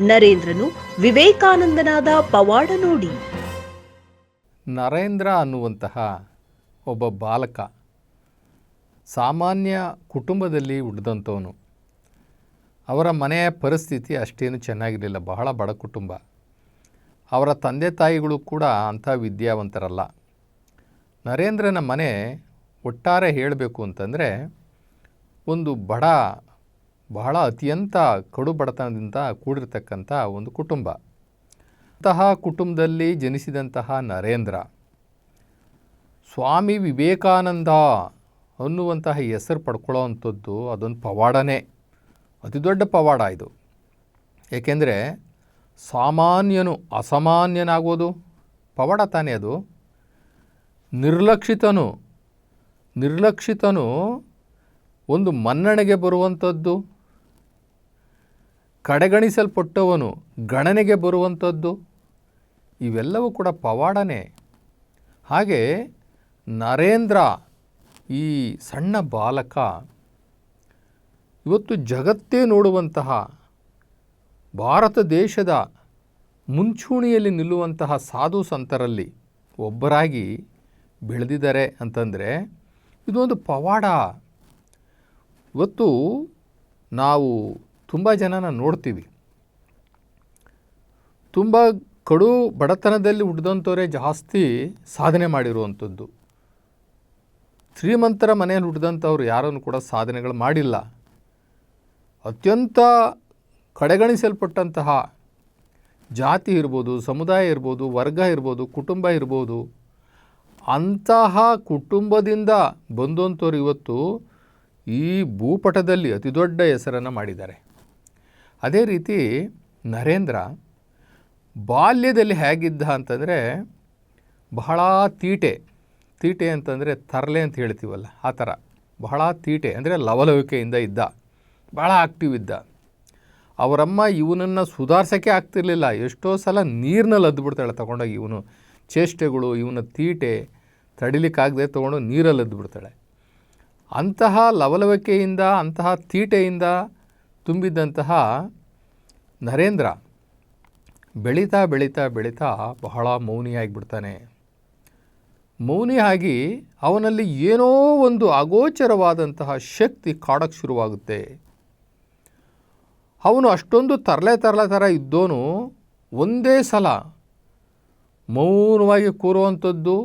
ನರೇಂದ್ರನು ವಿವೇಕಾನಂದನಾದ ಪವಾಡ ನೋಡಿ. ನರೇಂದ್ರ ಅನ್ನುವಂತಹ ಒಬ್ಬ ಬಾಲಕ, ಸಾಮಾನ್ಯ ಕುಟುಂಬದಲ್ಲಿ ಹುಟ್ಟಿದಂಥವನು. ಅವರ ಮನೆಯ ಪರಿಸ್ಥಿತಿ ಅಷ್ಟೇನು ಚೆನ್ನಾಗಿರಲಿಲ್ಲ, ಬಹಳ ಬಡ ಕುಟುಂಬ. ಅವರ ತಂದೆ ತಾಯಿಗಳು ಕೂಡ ಅಂಥ ವಿದ್ಯಾವಂತರಲ್ಲ. ನರೇಂದ್ರನ ಮನೆ ಒಟ್ಟಾರೆ ಹೇಳಬೇಕು ಅಂತಂದರೆ, ಒಂದು ಬಡ ಬಹಳ ಅತ್ಯಂತ ಕಡು ಬಡತನದಿಂದ ಕೂಡಿರ್ತಕ್ಕಂಥ ಒಂದು ಕುಟುಂಬ. ಅಂತಹ ಕುಟುಂಬದಲ್ಲಿ ಜನಿಸಿದಂತಹ ನರೇಂದ್ರ, ಸ್ವಾಮಿ ವಿವೇಕಾನಂದ ಅನ್ನುವಂತಹ ಹೆಸರು ಪಡ್ಕೊಳ್ಳೋ ಅಂಥದ್ದು ಅದೊಂದು ಪವಾಡನೇ, ಅತಿ ದೊಡ್ಡ ಪವಾಡ ಇದು. ಏಕೆಂದರೆ ಸಾಮಾನ್ಯನು ಅಸಾಮಾನ್ಯನಾಗೋದು ಪವಾಡ ತಾನೇ ಅದು. ನಿರ್ಲಕ್ಷಿತನು ನಿರ್ಲಕ್ಷಿತನು ಒಂದು ಮನ್ನಣೆಗೆ ಬರುವಂಥದ್ದು ಕಡೆಗಣಿಸಲ್ಪಟ್ಟವನು ಗಣನೆಗೆ ಬರುವಂಥದ್ದು? ಇವೆಲ್ಲವೂ ಕೂಡ ಪವಾಡನೇ. ಹಾಗೆ ನರೇಂದ್ರ, ಈ ಸಣ್ಣ ಬಾಲಕ, ಇವತ್ತು ಜಗತ್ತೇ ನೋಡುವಂತಹ, ಭಾರತ ದೇಶದ ಮುಂಚೂಣಿಯಲ್ಲಿ ನಿಲ್ಲುವಂತಹ ಸಾಧು ಸಂತರಲ್ಲಿ ಒಬ್ಬರಾಗಿ ಬೆಳೆದಿದ್ದಾರೆ ಅಂತಂದರೆ ಇದೊಂದು ಪವಾಡ. ಇವತ್ತು ನಾವು ತುಂಬ ಜನನ ನೋಡ್ತೀವಿ. ತುಂಬ ಕಡು ಬಡತನದಲ್ಲಿ ಹುಟ್ಟಿದಂಥವರೇ ಜಾಸ್ತಿ ಸಾಧನೆ ಮಾಡಿರುವಂಥದ್ದು. ಶ್ರೀಮಂತರ ಮನೆಯಲ್ಲಿ ಹುಡ್ದಂಥವ್ರು ಯಾರನ್ನು ಕೂಡ ಸಾಧನೆಗಳು ಮಾಡಿಲ್ಲ. ಅತ್ಯಂತ ಕಡೆಗಣಿಸಲ್ಪಟ್ಟಂತಹ ಜಾತಿ ಇರ್ಬೋದು, ಸಮುದಾಯ ಇರ್ಬೋದು, ವರ್ಗ ಇರ್ಬೋದು, ಕುಟುಂಬ ಇರ್ಬೋದು, ಅಂತಹ ಕುಟುಂಬದಿಂದ ಬಂದಂಥವ್ರು ಇವತ್ತು ಈ ಭೂಪಟದಲ್ಲಿ ಅತಿ ದೊಡ್ಡ ಹೆಸರನ್ನು ಮಾಡಿದ್ದಾರೆ. ಅದೇ ರೀತಿ ನರೇಂದ್ರ ಬಾಲ್ಯದಲ್ಲಿ ಹೇಗಿದ್ದ ಅಂತಂದರೆ ಬಹಳ ತೀಟೆ. ತೀಟೆ ಅಂತಂದರೆ ತರಲೆ ಅಂತ ಹೇಳ್ತೀವಲ್ಲ, ಆ ಥರ. ಬಹಳ ತೀಟೆ, ಅಂದರೆ ಲವಲವಿಕೆಯಿಂದ ಇದ್ದ ಭಾಳ ಆಕ್ಟಿವ್ ಇದ್ದ. ಅವರಮ್ಮ ಇವನನ್ನು ಸುಧಾರ್ಸೋಕ್ಕೆ ಆಗ್ತಿರ್ಲಿಲ್ಲ. ಎಷ್ಟೋ ಸಲ ನೀರಿನಲ್ಲಿ ಅದ್ಬಿಡ್ತಾಳೆ ತೊಗೊಂಡೋಗಿ ಇವನು. ಚೇಷ್ಟೆಗಳು, ಇವನ ತೀಟೆ ತಡಿಲಿಕ್ಕಾಗದೆ ತೊಗೊಂಡು ನೀರಲ್ಲಿ ಅದ್ಬಿಡ್ತಾಳೆ ಅಂತಹ ಲವಲವಿಕೆಯಿಂದ, ಅಂತಹ ತೀಟೆಯಿಂದ ತುಂಬಿದ್ದಂತಹ ನರೇಂದ್ರ ಬೆಳೀತಾ ಬೆಳೀತಾ ಬೆಳೀತಾ ಬಹಳ ಮೌನಿಯಾಗಿಬಿಡ್ತಾನೆ. ಮೌನಿಯಾಗಿ ಅವನಲ್ಲಿ ಏನೋ ಒಂದು ಅಗೋಚರವಾದಂತಹ ಶಕ್ತಿ ಕಾಡಕ್ಕೆ ಶುರುವಾಗುತ್ತೆ. ಅವನು ಅಷ್ಟೊಂದು ತರಲೆ ತರಲೆ ಥರ ಇದ್ದೋನು ಒಂದೇ ಸಲ ಮೌನವಾಗಿ ಕೂರುವಂಥದ್ದು,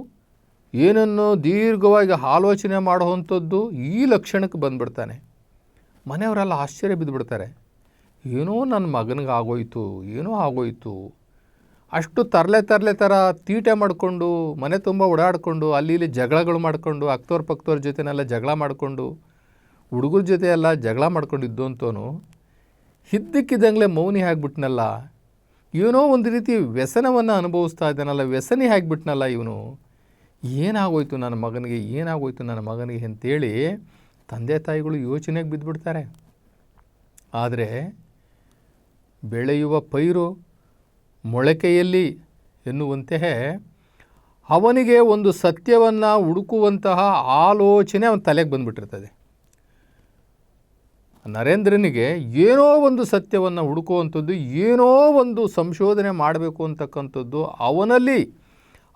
ಏನನ್ನು ದೀರ್ಘವಾಗಿ ಆಲೋಚನೆ ಮಾಡುವಂಥದ್ದು ಈ ಲಕ್ಷಣಕ್ಕೆ ಬಂದ್ಬಿಡ್ತಾನೆ. ಮನೆಯವರೆಲ್ಲ ಆಶ್ಚರ್ಯ ಬಿದ್ದುಬಿಡ್ತಾರೆ. ಏನೋ ನನ್ನ ಮಗನಿಗೆ ಆಗೋಯಿತು, ಏನೋ ಆಗೋಯಿತು. ಅಷ್ಟು ತರಲೆ ತರಲೆ ಥರ ತೀಟೆ ಮಾಡಿಕೊಂಡು, ಮನೆ ತುಂಬ ಓಡಾಡಿಕೊಂಡು, ಅಲ್ಲಿ ಇಲ್ಲಿ ಜಗಳಗಳು ಮಾಡಿಕೊಂಡು, ಅಕ್ತೋರ್ ಪಕ್ತವ್ರ ಜೊತೆನೆಲ್ಲ ಜಗಳ ಮಾಡಿಕೊಂಡು, ಹುಡುಗರ ಜೊತೆ ಎಲ್ಲ ಜಗಳ ಮಾಡ್ಕೊಂಡಿದ್ದು ಅಂತೂ ಇದ್ದಕ್ಕಿದ್ದಂಗೆ ಮೌನಿ ಆಗಿಬಿಟ್ನಲ್ಲ. ಏನೋ ಒಂದು ರೀತಿ ವ್ಯಸನವನ್ನು ಅನುಭವಿಸ್ತಾ ಇದ್ದಾನಲ್ಲ, ವ್ಯಸನಿ ಆಗಿಬಿಟ್ನಲ್ಲ ಇವನು. ಏನಾಗೋಯ್ತು ನನ್ನ ಮಗನಿಗೆ, ಏನಾಗೋಯ್ತು ನನ್ನ ಮಗನಿಗೆ ಅಂತೇಳಿ ತಂದೆ ತಾಯಿಗಳು ಯೋಚನೆಗೆ ಬಿದ್ದುಬಿಡ್ತಾರೆ ಆದರೆ ಬೆಳೆಯುವ ಪೈರು ಮೊಳಕೆಯಲ್ಲಿ ಎನ್ನುವಂತೆ ಅವನಿಗೆ ಒಂದು ಸತ್ಯವನ್ನು ಹುಡುಕುವಂತಹ ಆಲೋಚನೆ ಅವನ ತಲೆಗೆ ಬಂದುಬಿಟ್ಟಿರ್ತದೆ. ನರೇಂದ್ರನಿಗೆ ಏನೋ ಒಂದು ಸತ್ಯವನ್ನು ಹುಡುಕುವಂಥದ್ದು, ಏನೋ ಒಂದು ಸಂಶೋಧನೆ ಮಾಡಬೇಕು ಅಂತಕ್ಕಂಥದ್ದು ಅವನಲ್ಲಿ,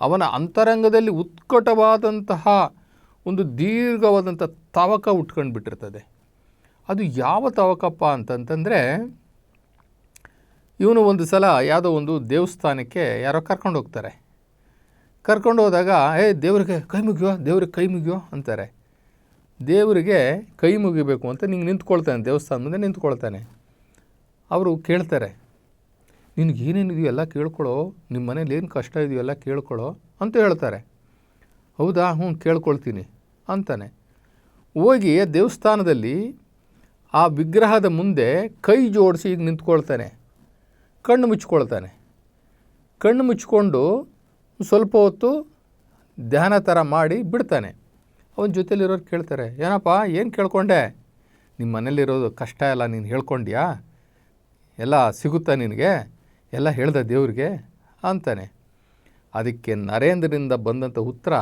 ಅವನ ಅಂತರಂಗದಲ್ಲಿ ಉತ್ಕಟವಾದಂತಹ ಒಂದು ದೀರ್ಘವಾದಂಥ ತವಕ ಉಟ್ಕೊಂಡು ಬಿಟ್ಟಿರ್ತದೆ ಅದು ಯಾವ ತವಕಪ್ಪ ಅಂತಂತಂದರೆ, ಇವನು ಒಂದು ಸಲ ಯಾವುದೋ ಒಂದು ದೇವಸ್ಥಾನಕ್ಕೆ ಯಾರೋ ಕರ್ಕೊಂಡು ಹೋಗ್ತಾರೆ. ಕರ್ಕೊಂಡು ಹೋದಾಗ, ಏ, ದೇವ್ರಿಗೆ ಕೈ ಮುಗಿಯೋ, ದೇವ್ರಿಗೆ ಕೈ ಮುಗಿಯೋ, ಅಂತಾರೆ. ದೇವರಿಗೆ ಕೈ ಮುಗಿಬೇಕು ಅಂತ ನಿಂಗೆ ನಿಂತ್ಕೊಳ್ತಾನೆ ದೇವಸ್ಥಾನ ಮುಂದೆ ನಿಂತ್ಕೊಳ್ತಾನೆ. ಅವರು ಕೇಳ್ತಾರೆ, ನಿನಗೆ ಏನೇನಿದೆಯೋ ಎಲ್ಲ ಕೇಳ್ಕೊಳ್ಳೋ ನಿಮ್ಮ ಮನೇಲಿ ಏನು ಕಷ್ಟ ಇದೆಯೋ ಎಲ್ಲ ಕೇಳ್ಕೊಳ್ಳೋ ಅಂತ ಹೇಳ್ತಾರೆ. ಹೌದಾ, ಹ್ಞೂ, ಕೇಳ್ಕೊಳ್ತೀನಿ, ಅಂತಾನೆ. ಹೋಗಿ ದೇವಸ್ಥಾನದಲ್ಲಿ ಆ ವಿಗ್ರಹದ ಮುಂದೆ ಕೈ ಜೋಡಿಸಿ ಈಗ ನಿಂತ್ಕೊಳ್ತಾನೆ. ಕಣ್ಣು ಮುಚ್ಕೊಳ್ತಾನೆ ಕಣ್ಣು ಮುಚ್ಕೊಂಡು ಸ್ವಲ್ಪ ಹೊತ್ತು ಧ್ಯಾನ ಥರ ಮಾಡಿ ಬಿಡ್ತಾನೆ. ಅವನ ಜೊತೆಲಿರೋರು ಕೇಳ್ತಾರೆ, ಏನಪ್ಪ, ಏನು ಕೇಳ್ಕೊಂಡೆ? ನಿಮ್ಮ ಮನೇಲಿರೋದು ಕಷ್ಟ ಎಲ್ಲ ನೀನು ಹೇಳ್ಕೊಂಡ್ಯಾ? ಎಲ್ಲ ಸಿಗುತ್ತಾ ನಿನಗೆ? ಎಲ್ಲ ಹೇಳ್ದೆ ದೇವ್ರಿಗೆ? ಅಂತಾನೆ. ಅದಕ್ಕೆ ನರೇಂದ್ರನಿಂದ ಬಂದಂಥ ಉತ್ತರ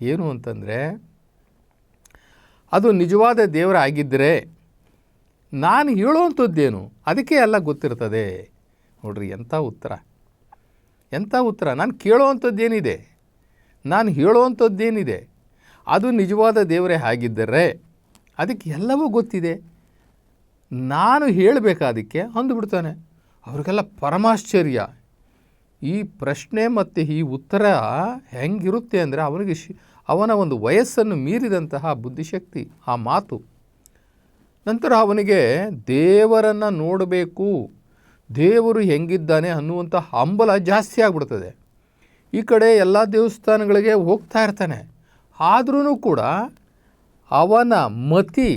ಏನು ಅಂತಂದರೆ ಅದು ನಿಜವಾದ ದೇವರ ಆಗಿದ್ದರೆ ನಾನು ಹೇಳುವಂಥದ್ದೇನು? ಅದಕ್ಕೆ ಎಲ್ಲ ಗೊತ್ತಿರ್ತದೆ. ನೋಡ್ರಿ, ಎಂಥ ಉತ್ತರ. ಎಂಥ ಉತ್ತರ? ನಾನು ಕೇಳುವಂಥದ್ದೇನಿದೆ? ನಾನು ಹೇಳುವಂಥದ್ದೇನಿದೆ? ಅದು ನಿಜವಾದ ದೇವರೇ ಆಗಿದ್ದರೆ ಅದಕ್ಕೆ ಎಲ್ಲವೂ ಗೊತ್ತಿದೆ. ನಾನು ಹೇಳಬೇಕಾದಕ್ಕೆ ಅಂದುಬಿಡ್ತಾನೆ ಅವ್ರಿಗೆಲ್ಲ ಪರಮಾಶ್ಚರ್ಯ. ಈ ಪ್ರಶ್ನೆ ಮತ್ತು ಈ ಉತ್ತರ ಹೆಂಗಿರುತ್ತೆ ಅಂದರೆ ಅವನಿಗೆ ಶಿ ಅವನ ಒಂದು ವಯಸ್ಸನ್ನು ಮೀರಿದಂತಹ ಬುದ್ಧಿಶಕ್ತಿ, ಆ ಮಾತು. ನಂತರ ಅವನಿಗೆ, ದೇವರನ್ನು ನೋಡಬೇಕು, ದೇವರು ಹೆಂಗಿದ್ದಾನೆ ಅನ್ನುವಂಥ ಹಂಬಲ ಜಾಸ್ತಿ ಆಗ್ಬಿಡ್ತದೆ. ಈ ಕಡೆ ಎಲ್ಲ ದೇವಸ್ಥಾನಗಳಿಗೆ ಹೋಗ್ತಾ ಇರ್ತಾನೆ. ಆದ್ರೂ ಕೂಡ ಅವನ ಮತಿ,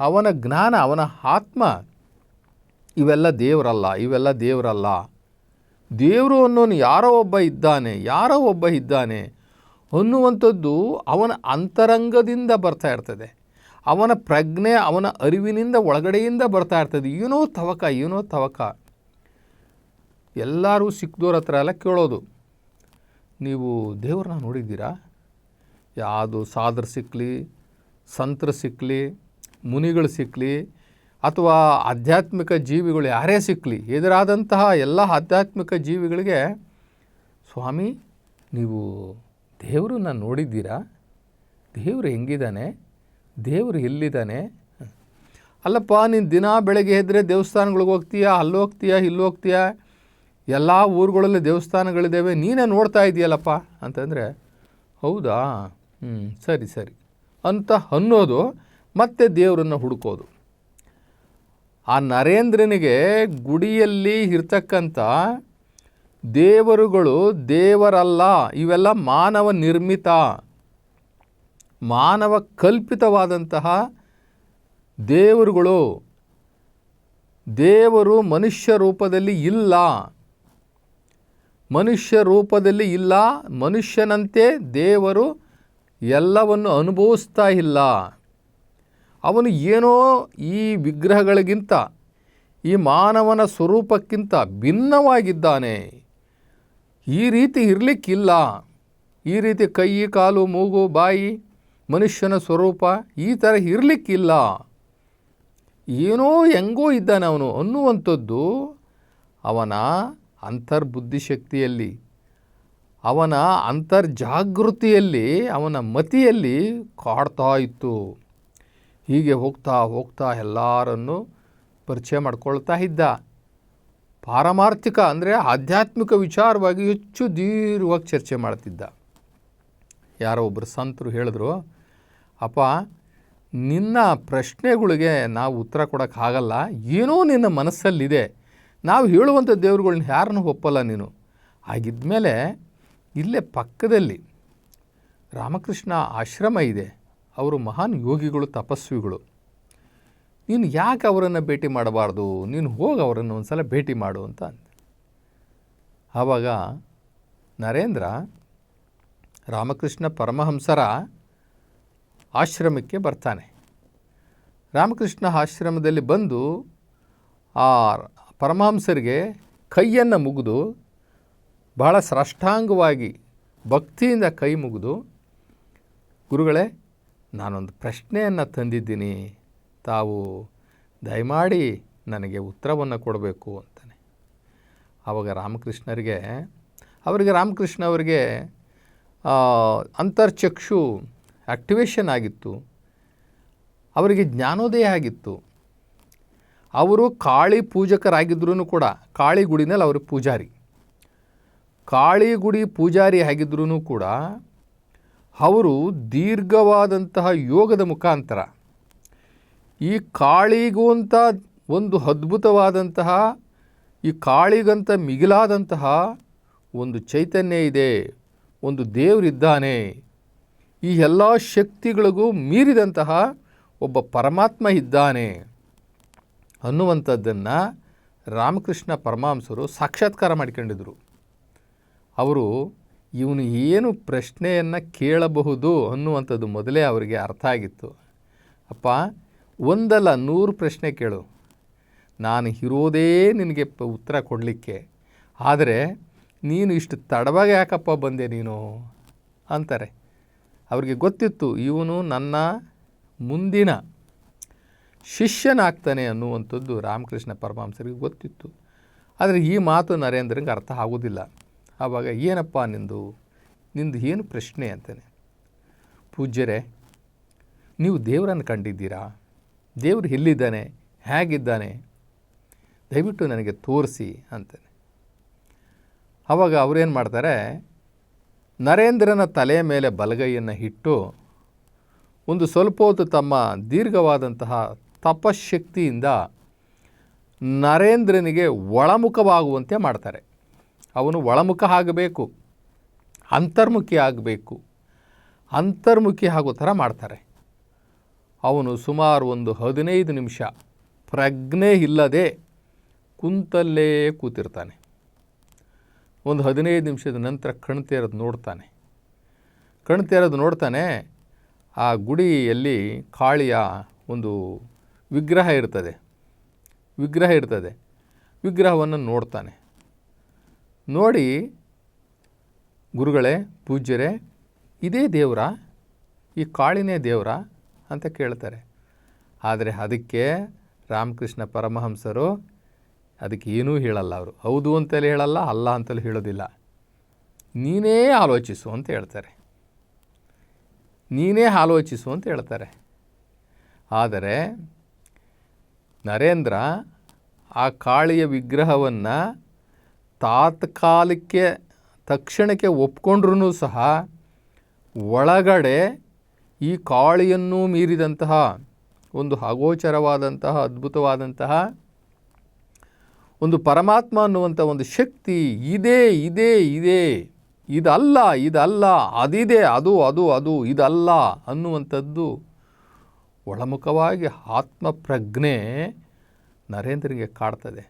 ಅವನ ಜ್ಞಾನ, ಅವನ ಆತ್ಮ ಇವೆಲ್ಲ ದೇವರಲ್ಲ ಇವೆಲ್ಲ ದೇವರಲ್ಲ. ದೇವರು ಅನ್ನೋನು ಯಾರೋ ಒಬ್ಬ ಇದ್ದಾನೆ, ಯಾರೋ ಒಬ್ಬ ಇದ್ದಾನೆ. ಅನ್ನುವಂಥದ್ದು ಅವನ ಅಂತರಂಗದಿಂದ ಬರ್ತಾ ಇರ್ತದೆ. ಅವನ ಪ್ರಜ್ಞೆ ಅವನ ಅರಿವಿನಿಂದ ಒಳಗಡೆಯಿಂದ ಬರ್ತಾ ಇರ್ತದೆ. ಏನೋ ತವಕ ಏನೋ ತವಕ. ಎಲ್ಲರೂ ಸಿಕ್ಕದವ್ರ ಹತ್ರ ಎಲ್ಲ ಕೇಳೋದು. ನೀವು ದೇವ್ರನ್ನ ನೋಡಿದ್ದೀರಾ? ಯಾವುದು ಸಾದ್ರ ಸಿಕ್ಕಲಿ ಸಂತರು ಸಿಕ್ಕಲಿ ಮುನಿಗಳು ಸಿಕ್ಕಲಿ ಅಥವಾ ಆಧ್ಯಾತ್ಮಿಕ ಜೀವಿಗಳು ಯಾರೇ ಸಿಕ್ಕಲಿ ಎದುರಾದಂತಹ ಎಲ್ಲ ಆಧ್ಯಾತ್ಮಿಕ ಜೀವಿಗಳಿಗೆ, ಸ್ವಾಮಿ, ನೀವು ದೇವರನ್ನ ನೋಡಿದ್ದೀರಾ? ದೇವರು ಹೆಂಗಿದ್ದಾನೆ? ದೇವರು ಎಲ್ಲಿದ್ದಾನೆ? ಅಲ್ಲಪ್ಪ, ನೀನು ದಿನ ಬೆಳಗ್ಗೆ ಎದ್ದರೆ ದೇವಸ್ಥಾನಗಳಿಗೆ ಹೋಗ್ತೀಯಾ? ಅಲ್ಲಿ ಹೋಗ್ತೀಯಾ? ಇಲ್ಲಿ ಹೋಗ್ತೀಯಾ? ಎಲ್ಲ ಊರುಗಳಲ್ಲಿ ದೇವಸ್ಥಾನಗಳಿದ್ದಾವೆ. ನೀನೇ ನೋಡ್ತಾ ಇದೆಯಲ್ಲಪ್ಪ ಅಂತಂದರೆ, ಹೌದಾ? ಹ್ಞೂ ಸರಿ ಸರಿ. ಅಂತ ಅನ್ನೋದು ಮತ್ತೆ ದೇವರನ್ನು ಹುಡುಕೋದು. ಆ ನರೇಂದ್ರನಿಗೆ ಗುಡಿಯಲ್ಲಿ ಇರ್ತಕ್ಕಂಥ ದೇವರುಗಳು ದೇವರಲ್ಲ, ಇವೆಲ್ಲ ಮಾನವ ನಿರ್ಮಿತ. ಮಾನವ ಕಲ್ಪಿತವಾದಂತಹ ದೇವರುಗಳು. ದೇವರು ಮನುಷ್ಯ ರೂಪದಲ್ಲಿ ಇಲ್ಲ. ಮನುಷ್ಯ ರೂಪದಲ್ಲಿ ಇಲ್ಲ, ಮನುಷ್ಯನಂತೆ ದೇವರು ಎಲ್ಲವನ್ನು ಅನುಭವಿಸ್ತಾ ಇಲ್ಲ. ಅವನು ಏನೋ ಈ ವಿಗ್ರಹಗಳಿಗಿಂತ, ಈ ಮಾನವನ ಸ್ವರೂಪಕ್ಕಿಂತ ಭಿನ್ನವಾಗಿದ್ದಾನೆ. ಈ ರೀತಿ ಇರಲಿಕ್ಕಿಲ್ಲ. ಈ ರೀತಿ ಕೈ, ಕಾಲು, ಮೂಗು, ಬಾಯಿ, ಮನುಷ್ಯನ ಸ್ವರೂಪ ಈ ಥರ ಇರಲಿಕ್ಕಿಲ್ಲ. ಏನೋ ಹೆಂಗೋ ಇದ್ದಾನೆ ಅವನು ಅನ್ನುವಂಥದ್ದು ಅವನ ಅಂತರ್ಬುದ್ಧಿಶಕ್ತಿಯಲ್ಲಿ, ಅವನ ಅಂತರ್ಜಾಗೃತಿಯಲ್ಲಿ, ಅವನ ಮತಿಯಲ್ಲಿ ಕಾಡ್ತಾ ಇತ್ತು. ಹೀಗೆ ಹೋಗ್ತಾ ಹೋಗ್ತಾ ಎಲ್ಲರನ್ನು ಪರಿಚಯ ಮಾಡ್ಕೊಳ್ತಾ ಇದ್ದ. ಪಾರಮಾರ್ಥಿಕ ಅಂದರೆ ಆಧ್ಯಾತ್ಮಿಕ ವಿಚಾರವಾಗಿ ಹೆಚ್ಚು ದೀರ್ಘವಾಗಿ ಚರ್ಚೆ ಮಾಡ್ತಿದ್ದ. ಯಾರೋ ಒಬ್ಬರು ಸಂತರು ಹೇಳಿದ್ರು, ಅಪ್ಪ, ನಿನ್ನ ಪ್ರಶ್ನೆಗಳಿಗೆ ನಾವು ಉತ್ತರ ಕೊಡೋಕ್ಕಾಗಲ್ಲ ಏನೋ ನಿನ್ನ ಮನಸ್ಸಲ್ಲಿದೆ. ನಾವು ಹೇಳುವಂಥ ದೇವ್ರುಗಳ್ನ ಯಾರನ್ನು ಒಪ್ಪಲ್ಲ ನೀನು. ಮೇಲೆ ಇಲ್ಲೇ ಪಕ್ಕದಲ್ಲಿ ರಾಮಕೃಷ್ಣ ಆಶ್ರಮ ಇದೆ. ಅವರು ಮಹಾನ್ ಯೋಗಿಗಳು, ತಪಸ್ವಿಗಳು. ನೀನು ಯಾಕೆ ಅವರನ್ನು ಭೇಟಿ ಮಾಡಬಾರ್ದು? ನೀನು ಹೋಗಿ ಅವರನ್ನು ಒಂದು ಸಲ ಭೇಟಿ ಮಾಡು ಅಂತ ಅಂದೆ. ಆವಾಗ ನರೇಂದ್ರ ರಾಮಕೃಷ್ಣ ಪರಮಹಂಸರ ಆಶ್ರಮಕ್ಕೆ ಬರ್ತಾನೆ. ರಾಮಕೃಷ್ಣ ಆಶ್ರಮದಲ್ಲಿ ಬಂದು ಆ ಪರಮಹಂಸರಿಗೆ ಕೈಯನ್ನು ಮುಗಿದು ಬಹಳ ಸ್ರಷ್ಟಾಂಗವಾಗಿ ಭಕ್ತಿಯಿಂದ ಕೈ ಮುಗಿದು, ಗುರುಗಳೇ, ನಾನೊಂದು ಪ್ರಶ್ನೆಯನ್ನು ತಂದಿದ್ದೀನಿ. ತಾವು ದಯಮಾಡಿ ನನಗೆ ಉತ್ತರವನ್ನು ಕೊಡಬೇಕು ಅಂತಾನೆ. ಆವಾಗ ರಾಮಕೃಷ್ಣರಿಗೆ, ಅವರಿಗೆ ರಾಮಕೃಷ್ಣ ಅವರಿಗೆ ಅಂತರ್ಚಕ್ಷು ಆಕ್ಟಿವೇಶನ್ ಆಗಿತ್ತು. ಅವರಿಗೆ ಜ್ಞಾನೋದಯ ಆಗಿತ್ತು. ಅವರು ಕಾಳಿ ಪೂಜಕರಾಗಿದ್ರೂ ಕೂಡ, ಕಾಳಿ ಗುಡಿನಲ್ಲಿ ಅವರು ಪೂಜಾರಿ. ಕಾಳಿ ಗುಡಿ ಪೂಜಾರಿ ಆಗಿದ್ರೂ ಕೂಡ, ಅವರು ದೀರ್ಘವಾದಂತಹ ಯೋಗದ ಮುಖಾಂತರ ಈ ಕಾಳಿಗೂ ಅಂತ ಒಂದು ಅದ್ಭುತವಾದಂತಹ, ಈ ಕಾಳಿಗಂತ ಮಿಗಿಲಾದಂತಹ ಒಂದು ಚೈತನ್ಯ ಇದೆ, ಒಂದು ದೇವರಿದ್ದಾನೆ. ಈ ಎಲ್ಲ ಶಕ್ತಿಗಳಿಗೂ ಮೀರಿದಂತಹ ಒಬ್ಬ ಪರಮಾತ್ಮ ಇದ್ದಾನೆ. ಅನ್ನುವಂಥದ್ದನ್ನು ರಾಮಕೃಷ್ಣ ಪರಮಾಂಸರು ಸಾಕ್ಷಾತ್ಕಾರ ಮಾಡಿಕೊಂಡಿದ್ರು. ಅವರು ಇವನು ಏನು ಪ್ರಶ್ನೆಯನ್ನು ಕೇಳಬಹುದು ಅನ್ನುವಂಥದ್ದು ಮೊದಲೇ ಅವರಿಗೆ ಅರ್ಥ ಆಗಿತ್ತು. ಅಪ್ಪ ಒಂದಲ್ಲ ನೂರು ಪ್ರಶ್ನೆ ಕೇಳು. ನಾನು ಇರೋದೇ ನಿನಗೆ ಉತ್ತರ ಕೊಡಲಿಕ್ಕೆ. ಆದರೆ ನೀನು ಇಷ್ಟು ತಡವಾಗಿ ಯಾಕಪ್ಪ ಬಂದೆ ನೀನು? ಅಂತಾರೆ. ಅವರಿಗೆ ಗೊತ್ತಿತ್ತು, ಇವನು ನನ್ನ ಮುಂದಿನ ಶಿಷ್ಯನಾಗ್ತಾನೆ ಅನ್ನುವಂಥದ್ದು ರಾಮಕೃಷ್ಣ ಪರಮಹಂಸರಿಗೆ ಗೊತ್ತಿತ್ತು. ಆದರೆ ಈ ಮಾತು ನರೇಂದ್ರಂಗೆ ಅರ್ಥ ಆಗೋದಿಲ್ಲ. ಆವಾಗ, ಏನಪ್ಪ ನಿಂದು? ನಿಂದು ಏನು ಪ್ರಶ್ನೆ ಅಂತಾನೆ. ಪೂಜ್ಯರೇ, ನೀವು ದೇವರನ್ನು ಕಂಡಿದ್ದೀರಾ? ದೇವರು ಎಲ್ಲಿದ್ದಾನೆ? ಹೇಗಿದ್ದಾನೆ? ದಯವಿಟ್ಟು ನನಗೆ ತೋರಿಸಿ ಅಂತಾನೆ. ಆವಾಗ ಅವರೇನು ಮಾಡ್ತಾರೆ? ನರೇಂದ್ರನ ತಲೆಯ ಮೇಲೆ ಬಲಗೈಯನ್ನು ಇಟ್ಟು ಒಂದು ಸ್ವಲ್ಪ ಹೊತ್ತು ತಮ್ಮ ದೀರ್ಘವಾದಂತಹ ತಪಶಕ್ತಿಯಿಂದ ನರೇಂದ್ರನಿಗೆ ಒಳಮುಖವಾಗುವಂತೆ ಮಾಡ್ತಾರೆ. ಅವನು ಒಳಮುಖ ಆಗಬೇಕು, ಅಂತರ್ಮುಖಿ ಆಗಬೇಕು, ಅಂತರ್ಮುಖಿ ಆಗೋ ಥರ ಮಾಡ್ತಾರೆ. ಅವನು ಸುಮಾರು ಒಂದು ಹದಿನೈದು ನಿಮಿಷ ಪ್ರಜ್ಞೆ ಇಲ್ಲದೆ ಕುಂತಲ್ಲೇ ಕೂತಿರ್ತಾನೆ. ಒಂದು ಹದಿನೈದು ನಿಮಿಷದ ನಂತರ ಕಣ್ತೇರೋದು ತೆರೆದು ನೋಡ್ತಾನೆ. ಕಣ್ತೇರೋದು ನೋಡ್ತಾನೆ, ಆ ಗುಡಿಯಲ್ಲಿ ಕಾಳಿಯ ಒಂದು ವಿಗ್ರಹ ಇರ್ತದೆ. ವಿಗ್ರಹ ಇರ್ತದೆ. ವಿಗ್ರಹವನ್ನು ನೋಡ್ತಾನೆ. ನೋಡಿ, ಗುರುಗಳೇ, ಪೂಜ್ಯರೇ, ಇದೇ ದೇವರ, ಈ ಕಾಳಿನೇ ದೇವರ ಅಂತ ಕೇಳ್ತಾರೆ. ಆದರೆ ಅದಕ್ಕೆ ರಾಮಕೃಷ್ಣ ಪರಮಹಂಸರು ಅದಕ್ಕೆ ಏನೂ ಹೇಳಲ್ಲ ಅವರು. ಹೌದು ಅಂತಲೇ ಹೇಳಲ್ಲ, ಅಲ್ಲ ಅಂತಲೂ ಹೇಳೋದಿಲ್ಲ. ನೀನೇ ಆಲೋಚಿಸು ಅಂತ ಹೇಳ್ತಾರೆ. ನೀನೇ ಆಲೋಚಿಸು ಅಂತ ಹೇಳ್ತಾರೆ. ಆದರೆ ನರೇಂದ್ರ ಆ ಕಾಳಿಯ ವಿಗ್ರಹವನ್ನು ತಾತ್ಕಾಲಿಕ ತಕ್ಷಣಕ್ಕೆ ಒಪ್ಕೊಂಡ್ರೂ ಸಹ ಒಳಗಡೆ ಈ ಕಾಳಿಯನ್ನು ಮೀರಿದಂತಹ ಒಂದು ಅಗೋಚರವಾದಂತಹ ಅದ್ಭುತವಾದಂತಹ ಒಂದು ಪರಮಾತ್ಮ ಅನ್ನುವಂಥ ಒಂದು ಶಕ್ತಿ ಇದೆ ಇದೆ ಇದೆ, ಇದಲ್ಲ ಇದಲ್ಲ, ಅದಿದೆ, ಅದು ಅದು ಅದು, ಇದಲ್ಲ ಅನ್ನುವಂಥದ್ದು ಒಳಮುಖವಾಗಿ ಆತ್ಮಪ್ರಜ್ಞೆ ನರೇಂದ್ರಿಗೆ ಕಾಡ್ತದೆ.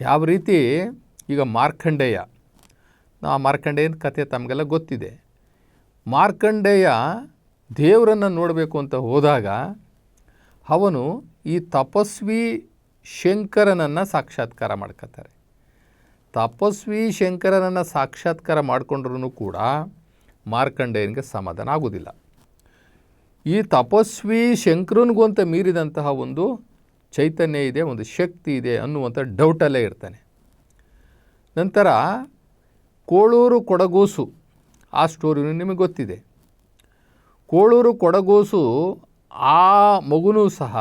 ಯಾವ ರೀತಿ? ಈಗ ಮಾರ್ಕಂಡೇಯ. ಆ ಮಾರ್ಕಂಡೇಯನ ಕಥೆ ತಮಗೆಲ್ಲ ಗೊತ್ತಿದೆ. ಮಾರ್ಕಂಡೇಯ ದೇವರನ್ನು ನೋಡಬೇಕು ಅಂತ ಹೋದಾಗ ಅವನು ಈ ತಪಸ್ವಿ ಶಂಕರನನ್ನು ಸಾಕ್ಷಾತ್ಕಾರ ಮಾಡ್ಕೋತಾರೆ ತಪಸ್ವಿ ಶಂಕರನನ್ನು ಸಾಕ್ಷಾತ್ಕಾರ ಮಾಡಿಕೊಂಡ್ರೂ ಕೂಡ ಮಾರ್ಕಂಡೇಯನಿಗೆ ಸಮಾಧಾನ ಆಗೋದಿಲ್ಲ. ಈ ತಪಸ್ವಿ ಶಂಕರನಿಗೂ ಅಂತ ಮೀರಿದಂತಹ ಒಂದು ಚೈತನ್ಯ ಇದೆ, ಒಂದು ಶಕ್ತಿ ಇದೆ ಅನ್ನುವಂಥ ಡೌಟಲ್ಲೇ ಇರ್ತಾನೆ. ನಂತರ ಕೋಳೂರು ಕೊಡಗೂಸು ಆ ಸ್ಟೋರಿನೂ ನಿಮಗೆ ಗೊತ್ತಿದೆ. ಕೋಳೂರು ಕೊಡಗೂಸು ಆ ಮಗುನೂ ಸಹ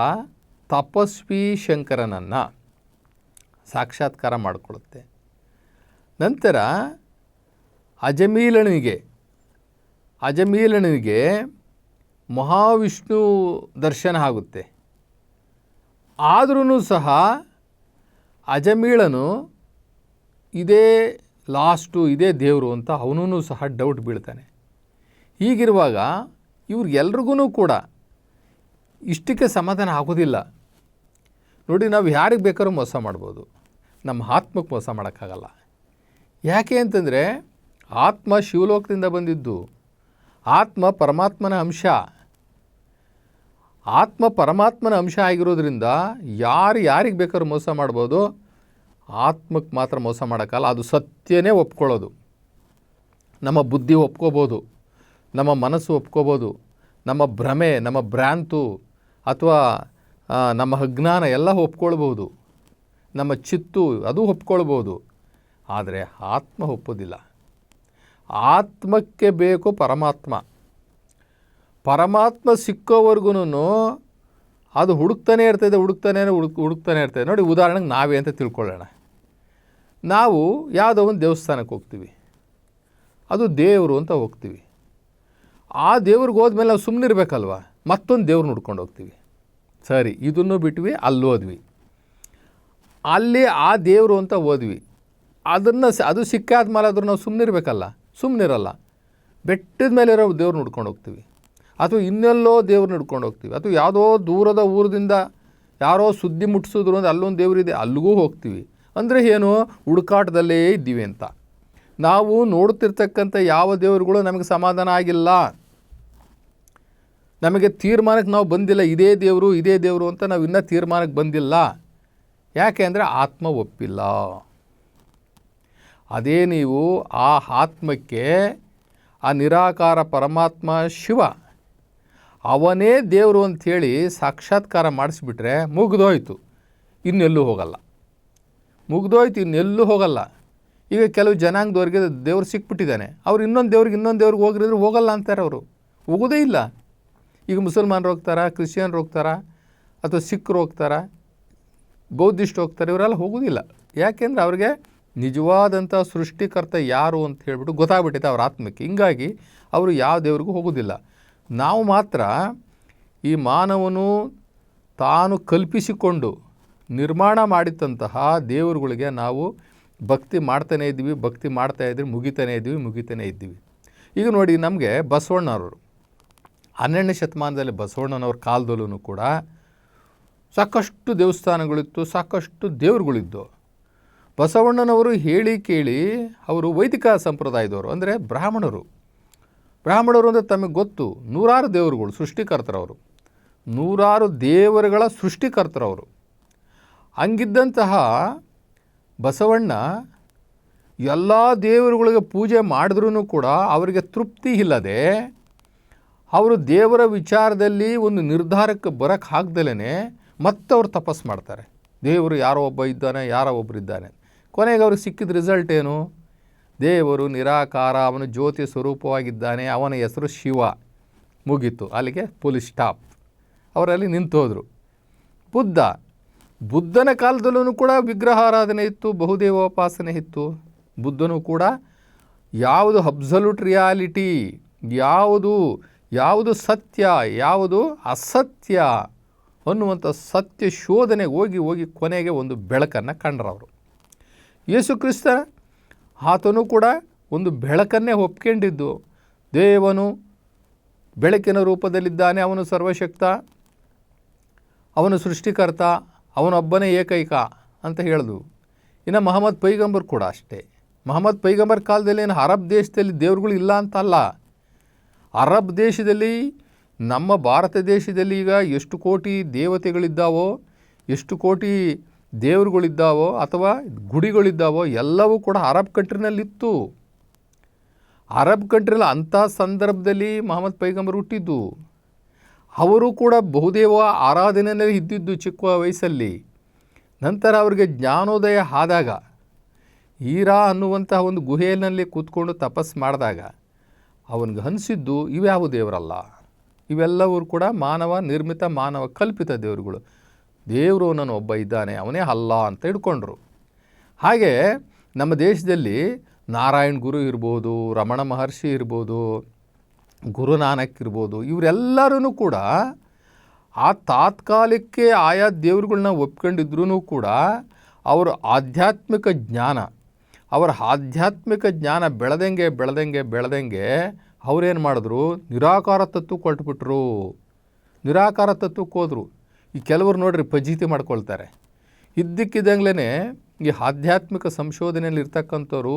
ತಪಸ್ವಿ ಶಂಕರನನ್ನು ಸಾಕ್ಷಾತ್ಕಾರ ಮಾಡಿಕೊಳ್ಳುತ್ತೆ. ನಂತರ ಅಜಮೀಲನಿಗೆ ಅಜಮೀಲನಿಗೆ ಮಹಾವಿಷ್ಣು ದರ್ಶನ ಆಗುತ್ತೆ. ಆದ್ರೂ ಸಹ ಅಜಮೀಳನು ಇದೇ ಲಾಸ್ಟು, ಇದೇ ದೇವರು ಅಂತ ಅವನೂ ಸಹ ಡೌಟ್ ಬೀಳ್ತಾನೆ. ಹೀಗಿರುವಾಗ ಇವ್ರಿಗೆಲ್ರಿಗೂ ಕೂಡ ಇಷ್ಟಕ್ಕೆ ಸಮಾಧಾನ ಆಗೋದಿಲ್ಲ. ನೋಡಿ, ನಾವು ಯಾರಿಗೆ ಬೇಕಾದ್ರೂ ಮೋಸ ಮಾಡ್ಬೋದು. ನಮ್ಮ ಆತ್ಮಕ್ಕೆ ಮೋಸ ಮಾಡೋಕ್ಕಾಗಲ್ಲ. ಯಾಕೆ ಅಂತಂದರೆ, ಆತ್ಮ ಶಿವಲೋಕದಿಂದ ಬಂದಿದ್ದು, ಆತ್ಮ ಪರಮಾತ್ಮನ ಅಂಶ. ಆತ್ಮ ಪರಮಾತ್ಮನ ಅಂಶ ಆಗಿರೋದ್ರಿಂದ ಯಾರು ಯಾರಿಗೆ ಬೇಕಾದ್ರೂ ಮೋಸ ಮಾಡ್ಬೋದು. ಆತ್ಮಕ್ಕೆ ಮಾತ್ರ ಮೋಸ ಮಾಡೋಕ್ಕಲ್ಲ, ಅದು ಸತ್ಯನೇ ಒಪ್ಕೊಳ್ಳೋದು. ನಮ್ಮ ಬುದ್ಧಿ ಒಪ್ಕೋಬೋದು. ನಮ್ಮ ಮನಸ್ಸು ಒಪ್ಕೋಬೋದು, ನಮ್ಮ ಭ್ರಮೆ, ನಮ್ಮ ಭ್ರಾಂತು ಅಥವಾ ನಮ್ಮ ಅಜ್ಞಾನ ಎಲ್ಲ ಒಪ್ಕೊಳ್ಬೋದು ನಮ್ಮ ಚಿತ್ತು ಅದು ಒಪ್ಕೊಳ್ಬೋದು ಆದರೆ ಆತ್ಮ ಒಪ್ಪೋದಿಲ್ಲ. ಆತ್ಮಕ್ಕೆ ಬೇಕು ಪರಮಾತ್ಮ. ಪರಮಾತ್ಮ ಸಿಕ್ಕೋವರೆಗೂ ಅದು ಹುಡುಕ್ತಾನೆ ಇರ್ತದೆ, ಹುಡುಕ್ತಾನೆ ಹುಡುಕ್, ಹುಡುಕ್ತಾನೆ ಇರ್ತದೆ. ನೋಡಿ ಉದಾಹರಣೆಗೆ ನಾವೇ ಅಂತ ತಿಳ್ಕೊಳ್ಳೋಣ. ನಾವು ಯಾವುದೋ ಒಂದು ದೇವಸ್ಥಾನಕ್ಕೆ ಹೋಗ್ತೀವಿ. ಅದು ದೇವರು ಅಂತ ಹೋಗ್ತೀವಿ. ಆ ದೇವ್ರಿಗೆ ಹೋದ್ಮೇಲೆ ನಾವು ಸುಮ್ಮನೆ ಇರಬೇಕಲ್ವ? ಮತ್ತೊಂದು ದೇವ್ರು ನೋಡ್ಕೊಂಡು ಹೋಗ್ತೀವಿ. ಸರಿ, ಇದನ್ನು ಬಿಟ್ವಿ, ಅಲ್ಲಿ ಹೋದ್ವಿ. ಅಲ್ಲಿ ಆ ದೇವರು ಅಂತ ಹೋದ್ವಿ. ಅದನ್ನು ಅದು ಸಿಕ್ಕಾದ್ಮೇಲೆ ಆದರೂ ನಾವು ಸುಮ್ಮನೆ ಇರಬೇಕಲ್ಲ? ಸುಮ್ಮನಿರಲ್ಲ ಬೆಟ್ಟದ ಮೇಲೆ ಇರೋ ದೇವ್ರು ನೋಡ್ಕೊಂಡು ಹೋಗ್ತೀವಿ. ಅಥವಾ ಇನ್ನೆಲ್ಲೋ ದೇವ್ರು ನಡ್ಕೊಂಡು ಹೋಗ್ತೀವಿ. ಅಥವಾ ಯಾವುದೋ ದೂರದ ಊರದಿಂದ ಯಾರೋ ಸುದ್ದಿ ಮುಟ್ಟಿಸಿದ್ರು ಅಂದರೆ ಅಲ್ಲೊಂದು ದೇವರಿದೆ ಅಲ್ಲಿಗೂ ಹೋಗ್ತೀವಿ. ಅಂದರೆ ಏನು? ಹುಡುಕಾಟದಲ್ಲೇ ಇದ್ದೀವಿ ಅಂತ. ನಾವು ನೋಡ್ತಿರ್ತಕ್ಕಂಥ ಯಾವ ದೇವರುಗಳು ನಮಗೆ ಸಮಾಧಾನ ಆಗಿಲ್ಲ. ನಮಗೆ ತೀರ್ಮಾನಕ್ಕೆ ನಾವು ಬಂದಿಲ್ಲ, ಇದೇ ದೇವರು ಇದೇ ದೇವರು ಅಂತ ನಾವು ಇನ್ನೂ ತೀರ್ಮಾನಕ್ಕೆ ಬಂದಿಲ್ಲ. ಯಾಕೆ ಅಂದರೆ ಆತ್ಮ ಒಪ್ಪಿಲ್ಲ. ಅದೇ ನೀವು ಆ ಆತ್ಮಕ್ಕೆ ಆ ನಿರಾಕಾರ ಪರಮಾತ್ಮ ಶಿವ, ಅವನೇ ದೇವರು ಅಂಥೇಳಿ ಸಾಕ್ಷಾತ್ಕಾರ ಮಾಡಿಸ್ಬಿಟ್ರೆ ಮುಗಿದೋಯ್ತು, ಇನ್ನೆಲ್ಲೂ ಹೋಗಲ್ಲ. ಮುಗ್ದೋಯ್ತು, ಇನ್ನೆಲ್ಲೂ ಹೋಗಲ್ಲ. ಈಗ ಕೆಲವು ಜನಾಂಗದವ್ರಿಗೆ ದೇವ್ರು ಸಿಕ್ಬಿಟ್ಟಿದ್ದಾನೆ. ಅವ್ರು ಇನ್ನೊಂದು ದೇವ್ರಿಗೆ ಇನ್ನೊಂದು ದೇವ್ರಿಗೆ ಹೋಗಿರಿದ್ರೆ ಹೋಗಲ್ಲ ಅಂತಾರೆ ಅವರು. ಹೋಗೋದೇ ಇಲ್ಲ. ಈಗ ಮುಸಲ್ಮಾನರು ಹೋಗ್ತಾರಾ, ಕ್ರಿಶ್ಚಿಯನ್ರು ಹೋಗ್ತಾರಾ, ಅಥವಾ ಸಿಖ್ರು ಹೋಗ್ತಾರಾ, ಬೌದ್ಧಿಸ್ಟ್ ಹೋಗ್ತಾರೆ, ಇವರೆಲ್ಲ ಹೋಗೋದಿಲ್ಲ. ಯಾಕೆಂದರೆ ಅವ್ರಿಗೆ ನಿಜವಾದಂಥ ಸೃಷ್ಟಿಕರ್ತ ಯಾರು ಅಂತ ಹೇಳ್ಬಿಟ್ಟು ಗೊತ್ತಾಗ್ಬಿಟ್ಟಿದೆ ಅವ್ರ ಆತ್ಮಕ್ಕೆ. ಹಿಂಗಾಗಿ ಅವರು ಯಾವ ದೇವ್ರಿಗೂ ಹೋಗೋದಿಲ್ಲ. ನಾವು ಮಾತ್ರ ಈ ಮಾನವನು ತಾನು ಕಲ್ಪಿಸಿಕೊಂಡು ನಿರ್ಮಾಣ ಮಾಡಿದಂತಹ ದೇವರುಗಳಿಗೆ ನಾವು ಭಕ್ತಿ ಮಾಡ್ತಾನೇ ಇದ್ದೀವಿ, ಭಕ್ತಿ ಮಾಡ್ತಾ ಇದ್ದೀವಿ ಮುಗಿತಾನೇ ಇದ್ದೀವಿ ಮುಗಿತಾನೇ ಇದ್ದೀವಿ. ಈಗ ನೋಡಿ ನಮಗೆ ಬಸವಣ್ಣವರು ಹನ್ನೆರಡನೇ ಶತಮಾನದಲ್ಲಿ ಬಸವಣ್ಣನವ್ರ ಕಾಲದಲ್ಲೂ ಕೂಡ ಸಾಕಷ್ಟು ದೇವಸ್ಥಾನಗಳಿತ್ತು, ಸಾಕಷ್ಟು ದೇವರುಗಳಿದ್ದು ಬಸವಣ್ಣನವರು ಹೇಳಿ ಕೇಳಿ ಅವರು ವೈದಿಕ ಸಂಪ್ರದಾಯದವರು, ಅಂದರೆ ಬ್ರಾಹ್ಮಣರು. ಬ್ರಾಹ್ಮಣರು ಅಂದರೆ ತಮಗೆ ಗೊತ್ತು, ನೂರಾರು ದೇವರುಗಳು, ಸೃಷ್ಟಿಕರ್ತರವರು. ನೂರಾರು ದೇವರುಗಳ ಸೃಷ್ಟಿಕರ್ತರವರು. ಹಂಗಿದ್ದಂತಹ ಬಸವಣ್ಣ ಎಲ್ಲ ದೇವರುಗಳಿಗೆ ಪೂಜೆ ಮಾಡಿದ್ರೂ ಕೂಡ ಅವರಿಗೆ ತೃಪ್ತಿ ಇಲ್ಲದೆ ಅವರು ದೇವರ ವಿಚಾರದಲ್ಲಿ ಒಂದು ನಿರ್ಧಾರಕ್ಕೆ ಬರೋಕ್ಕೆ ಹಾಕ್ದಲೇ ಮತ್ತೆ ಅವ್ರು ತಪಸ್ಸು ಮಾಡ್ತಾರೆ. ದೇವರು ಯಾರೋ ಒಬ್ಬ ಇದ್ದಾನೆ, ಯಾರೋ ಒಬ್ಬರು ಇದ್ದಾನೆ. ಕೊನೆಗೆ ಅವ್ರಿಗೆ ಸಿಕ್ಕಿದ ರಿಸಲ್ಟ್ ಏನು? ದೇವರು ನಿರಾಕಾರ, ಅವನು ಜ್ಯೋತಿ ಸ್ವರೂಪವಾಗಿದ್ದಾನೆ, ಅವನ ಹೆಸರು ಶಿವ. ಮುಗೀತು. ಅಲ್ಲಿಗೆ ಪೊಲೀಸ್ ಸ್ಟಾಪ್. ಅವರಲ್ಲಿ ನಿಂತೋದ್ರು. ಬುದ್ಧ. ಬುದ್ಧನ ಕಾಲದಲ್ಲೂ ಕೂಡ ವಿಗ್ರಹಾರಾಧನೆ ಇತ್ತು, ಬಹುದೇವೋಪಾಸನೆ ಇತ್ತು. ಬುದ್ಧನೂ ಕೂಡ ಯಾವುದು ಅಬ್ಸಲ್ಯೂಟ್ ರಿಯಾಲಿಟಿ ಯಾವುದು ಯಾವುದು ಸತ್ಯ, ಯಾವುದು ಅಸತ್ಯ ಅನ್ನುವಂಥ ಸತ್ಯ ಶೋಧನೆಗೆ ಹೋಗಿ ಹೋಗಿ ಕೊನೆಗೆ ಒಂದು ಬೆಳಕನ್ನು ಕಂಡ್ರವರು. ಯೇಸು ಕ್ರಿಸ್ತ ಆತನು ಕೂಡ ಒಂದು ಬೆಳಕನ್ನೇ ಒಪ್ಕೊಂಡಿದ್ದು, ದೇವನು ಬೆಳಕಿನ ರೂಪದಲ್ಲಿದ್ದಾನೆ, ಅವನು ಸರ್ವಶಕ್ತ, ಅವನು ಸೃಷ್ಟಿಕರ್ತ ಅವನೊಬ್ಬನೇ ಏಕೈಕ ಅಂತ ಹೇಳಿದು. ಇನ್ನು ಮಹಮ್ಮದ್ ಪೈಗಂಬರ್ ಕೂಡ ಅಷ್ಟೇ. ಮಹಮ್ಮದ್ ಪೈಗಂಬರ್ ಕಾಲದಲ್ಲಿ ಏನು ಅರಬ್ ದೇಶದಲ್ಲಿ ದೇವ್ರುಗಳು ಇಲ್ಲ ಅಂತ ಅಲ್ಲ ಅರಬ್ ದೇಶದಲ್ಲಿ, ನಮ್ಮ ಭಾರತ ದೇಶದಲ್ಲಿ ಈಗ ಎಷ್ಟು ಕೋಟಿ ದೇವತೆಗಳಿದ್ದಾವೋ, ಎಷ್ಟು ಕೋಟಿ ದೇವರುಗಳಿದ್ದಾವೋ ಅಥವಾ ಗುಡಿಗಳಿದ್ದಾವೋ ಎಲ್ಲವೂ ಕೂಡ ಅರಬ್ ಕಂಟ್ರಿನಲ್ಲಿತ್ತು. ಅರಬ್ ಕಂಟ್ರಿಯಲ್ಲಿ ಅಂಥ ಸಂದರ್ಭದಲ್ಲಿ ಮಹಮ್ಮದ್ ಪೈಗಂಬರ್ ಹುಟ್ಟಿದ್ದು. ಅವರು ಕೂಡ ಬಹುದೇವ ಆರಾಧನೆಯಲ್ಲಿ ಇದ್ದಿದ್ದು ಚಿಕ್ಕ ವಯಸ್ಸಲ್ಲಿ. ನಂತರ ಅವರಿಗೆ ಜ್ಞಾನೋದಯ ಆದಾಗ, ಈರಾ ಅನ್ನುವಂತಹ ಒಂದು ಗುಹೆಯಲ್ಲಿ ಕೂತ್ಕೊಂಡು ತಪಸ್ಸು ಮಾಡಿದಾಗ ಅವನಿಗೆ ಅನಿಸಿದ್ದು ಇವ್ಯಾವ ದೇವರಲ್ಲ? ಇವೆಲ್ಲವೂ ಕೂಡ ಮಾನವ ನಿರ್ಮಿತ ಮಾನವ ಕಲ್ಪಿತ ದೇವರುಗಳು. ದೇವರು ನಾನು ಒಬ್ಬ ಇದ್ದಾನೆ, ಅವನೇ ಅಲ್ಲ ಅಂತ ಹಿಡ್ಕೊಂಡ್ರು. ಹಾಗೆ ನಮ್ಮ ದೇಶದಲ್ಲಿ ನಾರಾಯಣ್ ಗುರು ಇರ್ಬೋದು, ರಮಣ ಮಹರ್ಷಿ ಇರ್ಬೋದು, ಗುರುನಾನಕ್ ಇರ್ಬೋದು ಇವರೆಲ್ಲರೂ ಕೂಡ ಆ ತಾತ್ಕಾಲಿಕಕ್ಕೆ ಆಯಾ ದೇವರುಗಳನ್ನ ಒಪ್ಕೊಂಡಿದ್ರೂ ಕೂಡ ಅವರ ಆಧ್ಯಾತ್ಮಿಕ ಜ್ಞಾನ ಅವರ ಆಧ್ಯಾತ್ಮಿಕ ಜ್ಞಾನ ಬೆಳೆದಂಗೆ ಬೆಳೆದಂಗೆ ಬೆಳೆದಂಗೆ ಅವ್ರೇನು ಮಾಡಿದ್ರು? ನಿರಾಕಾರ ತತ್ವಕ್ಕೆ ಕೊಟ್ಬಿಟ್ರು. ನಿರಾಕಾರ ತತ್ವಕ್ಕೆ ಹೋದರು. ಈ ಕೆಲವರು ನೋಡ್ರಿ ಪಜೀತಿ ಮಾಡ್ಕೊಳ್ತಾರೆ. ಇದ್ದಕ್ಕಿದ್ದಂಗ್ಲೇ ಈ ಆಧ್ಯಾತ್ಮಿಕ ಸಂಶೋಧನೆಯಲ್ಲಿ ಇರ್ತಕ್ಕಂಥವ್ರು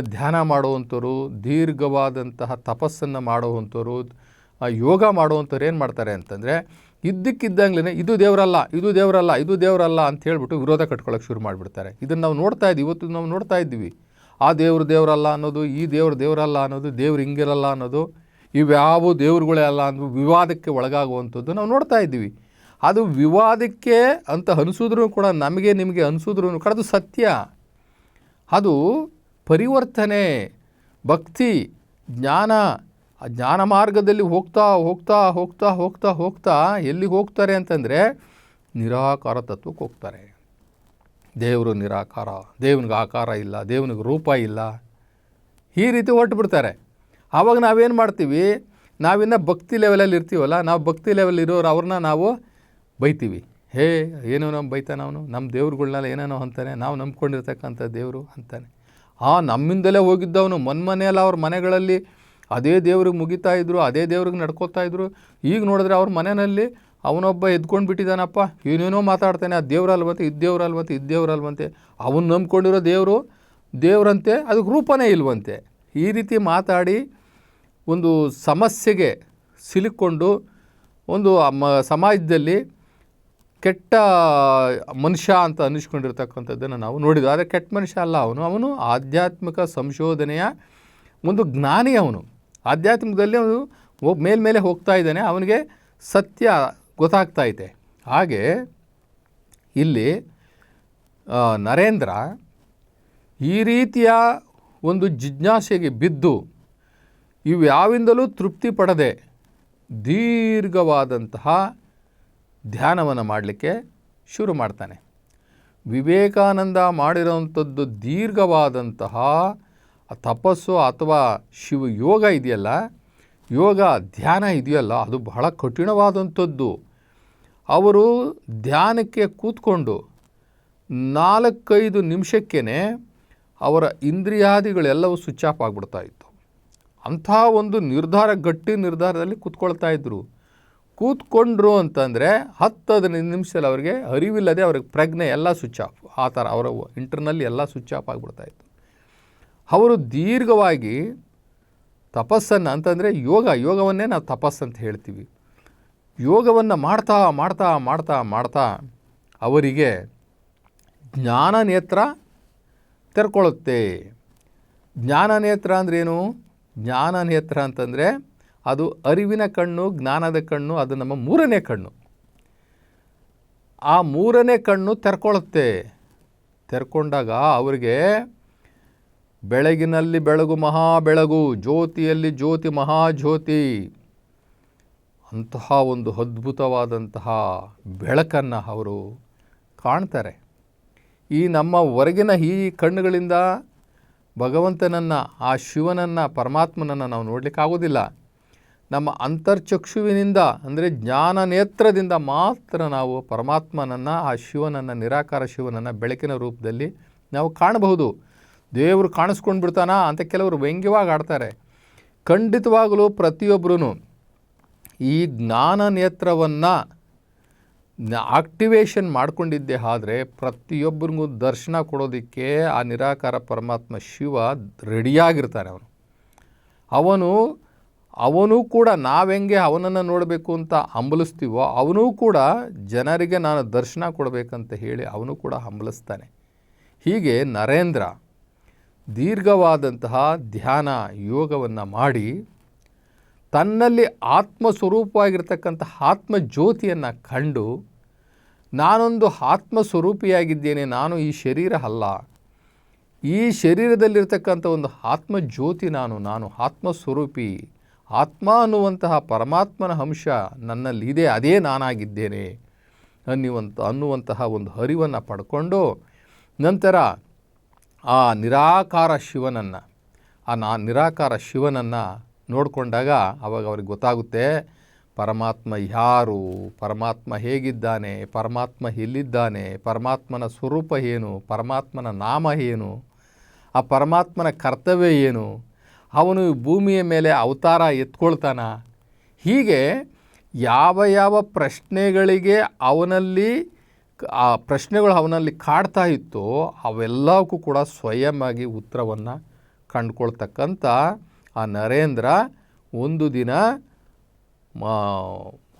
ಧ್ಯಾನ ಮಾಡುವಂಥವ್ರು, ದೀರ್ಘವಾದಂತಹ ತಪಸ್ಸನ್ನು ಮಾಡುವಂಥವ್ರು ಯೋಗ ಮಾಡುವಂಥವ್ರು ಏನು ಮಾಡ್ತಾರೆ ಅಂತಂದರೆ ಇದ್ದಕ್ಕಿದ್ದಂಗ್ಲೇ ಇದು ದೇವರಲ್ಲ ಇದು ದೇವರಲ್ಲ ಇದು ದೇವರಲ್ಲ ಅಂತ ಹೇಳ್ಬಿಟ್ಟು ವಿರೋಧ ಕಟ್ಕೊಳ್ಳೋಕೆ ಶುರು ಮಾಡಿಬಿಡ್ತಾರೆ. ಇದನ್ನು ನಾವು ನೋಡ್ತಾ ಇದ್ದೀವಿ, ಇವತ್ತು ನಾವು ನೋಡ್ತಾ ಇದ್ದೀವಿ. ಆ ದೇವ್ರು ದೇವರಲ್ಲ ಅನ್ನೋದು, ಈ ದೇವ್ರ ದೇವರಲ್ಲ ಅನ್ನೋದು, ದೇವ್ರು ಹಿಂಗಿರಲ್ಲ ಅನ್ನೋದು, ಇವ್ಯಾವ ದೇವ್ರುಗಳೇ ಅಲ್ಲ ಅನ್ನೋ ವಿವಾದಕ್ಕೆ ಒಳಗಾಗುವಂಥದ್ದು ನಾವು ನೋಡ್ತಾ ಇದ್ದೀವಿ. ಅದು ವಿವಾದಕ್ಕೆ ಅಂತ ಅನಿಸಿದ್ರು ಕೂಡ ನಮಗೆ ನಿಮಗೆ ಅನಿಸಿದ್ರು ಕೂಡ ಅದು ಸತ್ಯ. ಅದು ಪರಿವರ್ತನೆ, ಭಕ್ತಿ, ಜ್ಞಾನ ಆ ಜ್ಞಾನ ಮಾರ್ಗದಲ್ಲಿ ಹೋಗ್ತಾ ಹೋಗ್ತಾ ಹೋಗ್ತಾ ಹೋಗ್ತಾ ಹೋಗ್ತಾ ಎಲ್ಲಿಗೆ ಹೋಗ್ತಾರೆ ಅಂತಂದರೆ ನಿರಾಕಾರ ತತ್ವಕ್ಕೆ ಹೋಗ್ತಾರೆ. ದೇವರು ನಿರಾಕಾರ, ದೇವನಿಗೆ ಆಕಾರ ಇಲ್ಲ, ದೇವನಿಗೆ ರೂಪ ಇಲ್ಲ. ಈ ರೀತಿ ಹೊರಟು ಬಿಡ್ತಾರೆ ಆವಾಗ ನಾವೇನು ಮಾಡ್ತೀವಿ? ನಾವಿನ್ನ ಭಕ್ತಿ ಲೆವೆಲಲ್ಲಿ ಇರ್ತೀವಲ್ಲ, ನಾವು ಭಕ್ತಿ ಲೆವೆಲ್ ಇರೋರು ಅವ್ರನ್ನ ನಾವು ಬೈತೀವಿ. ಹೇ, ಏನೋ ನಮ್ಮ ಬೈತಾನೆ ಅವನು? ನಮ್ಮ ದೇವ್ರುಗಳ್ನೆಲ್ಲ ಏನೇನೋ ಅಂತಾನೆ, ನಾವು ನಂಬ್ಕೊಂಡಿರ್ತಕ್ಕಂಥ ದೇವರು ಅಂತಾನೆ. ಆ ನಮ್ಮಿಂದಲೇ ಹೋಗಿದ್ದವನು ಮನ್ಮನೆಯಲ್ಲ ಅವ್ರ ಮನೆಗಳಲ್ಲಿ ಅದೇ ದೇವ್ರಿಗೆ ಮುಗಿತಾ ಇದ್ರು, ಅದೇ ದೇವ್ರಿಗೆ ನಡ್ಕೋತಾ ಇದ್ರು. ಈಗ ನೋಡಿದ್ರೆ ಅವ್ರ ಮನೆಯಲ್ಲಿ ಅವನೊಬ್ಬ ಎದ್ಕೊಂಡು ಬಿಟ್ಟಿದ್ದಾನಪ್ಪ ಏನೇನೋ ಮಾತಾಡ್ತಾನೆ ಆ ದೇವ್ರಲ್ವಂತೆ, ಇದು ಇದ್ದೇವ್ರಲ್ವಂತೆ ಇದು ದೇವ್ರಲ್ವಂತೆ. ಅವನು ನಂಬ್ಕೊಂಡಿರೋ ದೇವರು, ದೇವರಂತೆ, ಅದಕ್ಕೆ ರೂಪನೇ ಇಲ್ವಂತೆ. ಈ ರೀತಿ ಮಾತಾಡಿ ಒಂದು ಸಮಸ್ಯೆಗೆ ಸಿಲುಕೊಂಡು ಒಂದು ಸಮಾಜದಲ್ಲಿ ಕೆಟ್ಟ ಮನುಷ್ಯ ಅಂತ ಅನ್ನಿಸ್ಕೊಂಡಿರ್ತಕ್ಕಂಥದ್ದನ್ನು ನಾವು ನೋಡಿದ್ವಿ. ಆದರೆ ಕೆಟ್ಟ ಮನುಷ್ಯ ಅಲ್ಲ ಅವನು. ಅವನು ಆಧ್ಯಾತ್ಮಿಕ ಸಂಶೋಧನೆಯ ಒಂದು ಜ್ಞಾನಿ ಅವನು. ಆಧ್ಯಾತ್ಮಿಕದಲ್ಲಿ ಅವನು ಮೇಲ್ಮೇಲೆ ಹೋಗ್ತಾ ಇದ್ದಾನೆ, ಅವನಿಗೆ ಸತ್ಯ ಗೊತ್ತಾಗ್ತಾ ಇದೆ. ಹಾಗೆ ಇಲ್ಲಿ ನರೇಂದ್ರ ಈ ರೀತಿಯ ಒಂದು ಜಿಜ್ಞಾಸೆಗೆ ಬಿದ್ದು ಇವು ಯಾವಿಂದಲೂ ತೃಪ್ತಿ ಪಡದೆ ದೀರ್ಘವಾದಂತಹ ಧ್ಯಾನವನ್ನು ಮಾಡಲಿಕ್ಕೆ ಶುರು ಮಾಡ್ತಾನೆ. ವಿವೇಕಾನಂದ ಮಾಡಿರೋವಂಥದ್ದು ದೀರ್ಘವಾದಂತಹ ತಪಸ್ಸು ಅಥವಾ ಶಿವ ಯೋಗ ಇದೆಯಲ್ಲ? ಯೋಗ ಧ್ಯಾನ ಇದೆಯಲ್ಲ? ಅದು ಬಹಳ ಕಠಿಣವಾದಂಥದ್ದು. ಅವರು ಧ್ಯಾನಕ್ಕೆ ಕೂತ್ಕೊಂಡು ನಾಲ್ಕೈದು ನಿಮಿಷಕ್ಕೇ ಅವರ ಇಂದ್ರಿಯಾದಿಗಳೆಲ್ಲವೂ ಸ್ವಿಚ್ ಆಫ್ ಆಗಿಬಿಡ್ತಾ ಇತ್ತು. ಅಂಥ ಒಂದು ನಿರ್ಧಾರ, ಗಟ್ಟಿ ನಿರ್ಧಾರದಲ್ಲಿ ಕೂತ್ಕೊಳ್ತಾ ಇದ್ದರು ಕೂತ್ಕೊಂಡ್ರು ಅಂತಂದರೆ ಹತ್ತು ಹದಿನೈದು ನಿಮಿಷದಲ್ಲಿ ಅವರಿಗೆ ಅರಿವಿಲ್ಲದೆ ಅವ್ರಿಗೆ ಪ್ರಜ್ಞೆ ಎಲ್ಲ ಸ್ವಿಚ್ ಆಫ್ ಆ ಥರ ಅವರ ಇಂಟರ್ನಲ್ಲಿ ಎಲ್ಲ ಸ್ವಿಚ್ ಆಫ್ ಆಗಿಬಿಡ್ತಾ ಇತ್ತು. ಅವರು ದೀರ್ಘವಾಗಿ ತಪಸ್ಸನ್ನು ಅಂತಂದರೆ ಯೋಗ, ಯೋಗವನ್ನೇ ನಾವು ತಪಸ್ಸು ಅಂತ ಹೇಳ್ತೀವಿ. ಯೋಗವನ್ನು ಮಾಡ್ತಾ ಮಾಡ್ತಾ ಮಾಡ್ತಾ ಮಾಡ್ತಾ ಅವರಿಗೆ ಜ್ಞಾನ ನೇತ್ರ ತೆರ್ಕೊಳ್ಳುತ್ತೆ. ಜ್ಞಾನ ನೇತ್ರ ಅಂದ್ರೇನು ಜ್ಞಾನ ನೇತ್ರ ಅಂತಂದರೆ ಅದು ಅರಿವಿನ ಕಣ್ಣು, ಜ್ಞಾನದ ಕಣ್ಣು, ಅದು ನಮ್ಮ ಮೂರನೇ ಕಣ್ಣು. ಆ ಮೂರನೇ ಕಣ್ಣು ತೆರ್ಕೊಳ್ಳುತ್ತೆ. ತೆರ್ಕೊಂಡಾಗ ಅವರಿಗೆ ಬೆಳಗಿನಲ್ಲಿ ಬೆಳಗು ಮಹಾ ಬೆಳಗು ಜ್ಯೋತಿಯಲ್ಲಿ ಜ್ಯೋತಿ ಮಹಾಜ್ಯೋತಿ. ಅಂತಹ ಒಂದು ಅದ್ಭುತವಾದಂತಹ ಬೆಳಕನ್ನು ಅವರು ಕಾಣ್ತಾರೆ. ಈ ನಮ್ಮ ಹೊರಗಿನ ಈ ಕಣ್ಣುಗಳಿಂದ ಭಗವಂತನನ್ನು, ಆ ಶಿವನನ್ನು, ಪರಮಾತ್ಮನನ್ನು ನಾವು ನೋಡಲಿಕ್ಕಾಗೋದಿಲ್ಲ ನಮ್ಮ ಅಂತರ್ಚಕ್ಷುವಿನಿಂದ, ಅಂದರೆ ಜ್ಞಾನ ನೇತ್ರದಿಂದ ಮಾತ್ರ ನಾವು ಪರಮಾತ್ಮನನ್ನು, ಆ ಶಿವನನ್ನು, ನಿರಾಕಾರ ಶಿವನನ್ನು ಬೆಳಕಿನ ರೂಪದಲ್ಲಿ ನಾವು ಕಾಣಬಹುದು. ದೇವರು ಕಾಣಿಸ್ಕೊಂಡು ಬಿಡ್ತಾನಾ ಅಂತ ಕೆಲವರು ವ್ಯಂಗ್ಯವಾಗಿ ಆಡ್ತಾರೆ. ಖಂಡಿತವಾಗಲೂ ಪ್ರತಿಯೊಬ್ಬರೂ ಈ ಜ್ಞಾನ ನೇತ್ರವನ್ನು ಆಕ್ಟಿವೇಷನ್ ಮಾಡ್ಕೊಂಡಿದ್ದೆ ಆದರೆ ಪ್ರತಿಯೊಬ್ಬರಿಗೂ ದರ್ಶನ ಕೊಡೋದಕ್ಕೆ ಆ ನಿರಾಕಾರ ಪರಮಾತ್ಮ ಶಿವ ರೆಡಿಯಾಗಿರ್ತಾನೆ ಅವನು. ಅವನು ಅವನು ಕೂಡ ನಾವೆಂಗೆ ಅವನನ್ನು ನೋಡಬೇಕು ಅಂತ ಹಂಬಲಿಸ್ತೀವೋ ಅವನೂ ಕೂಡ ಜನರಿಗೆ ನಾನು ದರ್ಶನ ಕೊಡಬೇಕಂತ ಹೇಳಿ ಅವನು ಕೂಡ ಹಂಬಲಿಸ್ತಾನೆ. ಹೀಗೆ ನರೇಂದ್ರ ದೀರ್ಘವಾದಂತಹ ಧ್ಯಾನ ಯೋಗವನ್ನು ಮಾಡಿ ತನ್ನಲ್ಲಿ ಆತ್ಮ ಸ್ವರೂಪವಾಗಿರ್ತಕ್ಕಂಥ ಆತ್ಮ ಜ್ಯೋತಿಯನ್ನು ಕಂಡು, ನಾನೊಂದು ಆತ್ಮ ಸ್ವರೂಪಿಯಾಗಿದ್ದೇನೆ ನಾನು ಈ ಶರೀರ ಅಲ್ಲ. ಈ ಶರೀರದಲ್ಲಿರ್ತಕ್ಕಂಥ ಒಂದು ಆತ್ಮ ಜ್ಯೋತಿ ನಾನು ನಾನು ಆತ್ಮ ಸ್ವರೂಪಿ ಆತ್ಮ ಅನ್ನುವಂತಹ ಪರಮಾತ್ಮನ ಅಂಶ ನನ್ನಲ್ಲಿದೆ ಅದೇ ನಾನಾಗಿದ್ದೇನೆ ಅನ್ನುವಂಥ ಅನ್ನುವಂತಹ ಒಂದು ಅರಿವನ್ನು ಪಡ್ಕೊಂಡು ನಂತರ ಆ ನಿರಾಕಾರ ಶಿವನನ್ನು, ಆ ನಾ ನಿರಾಕಾರ ಶಿವನನ್ನು ನೋಡಿಕೊಂಡಾಗ ಅವಾಗ ಅವ್ರಿಗೆ ಗೊತ್ತಾಗುತ್ತೆ, ಪರಮಾತ್ಮ ಯಾರು, ಪರಮಾತ್ಮ ಹೇಗಿದ್ದಾನೆ, ಪರಮಾತ್ಮ ಎಲ್ಲಿದ್ದಾನೆ, ಪರಮಾತ್ಮನ ಸ್ವರೂಪ ಏನು, ಪರಮಾತ್ಮನ ನಾಮ ಏನು, ಆ ಪರಮಾತ್ಮನ ಕರ್ತವ್ಯ ಏನು, ಅವನು ಭೂಮಿಯ ಮೇಲೆ ಅವತಾರ ಎತ್ಕೊಳ್ತಾನ. ಹೀಗೆ ಯಾವ ಯಾವ ಪ್ರಶ್ನೆಗಳಿಗೆ ಅವನಲ್ಲಿ ಆ ಪ್ರಶ್ನೆಗಳು ಅವನಲ್ಲಿ ಕಾಡ್ತಾ ಇತ್ತು, ಅವೆಲ್ಲವಕ್ಕೂ ಕೂಡ ಆಗಿ ಉತ್ತರವನ್ನು ಕಂಡುಕೊಳ್ತಕ್ಕಂಥ ಆ ನರೇಂದ್ರ ಒಂದು ದಿನ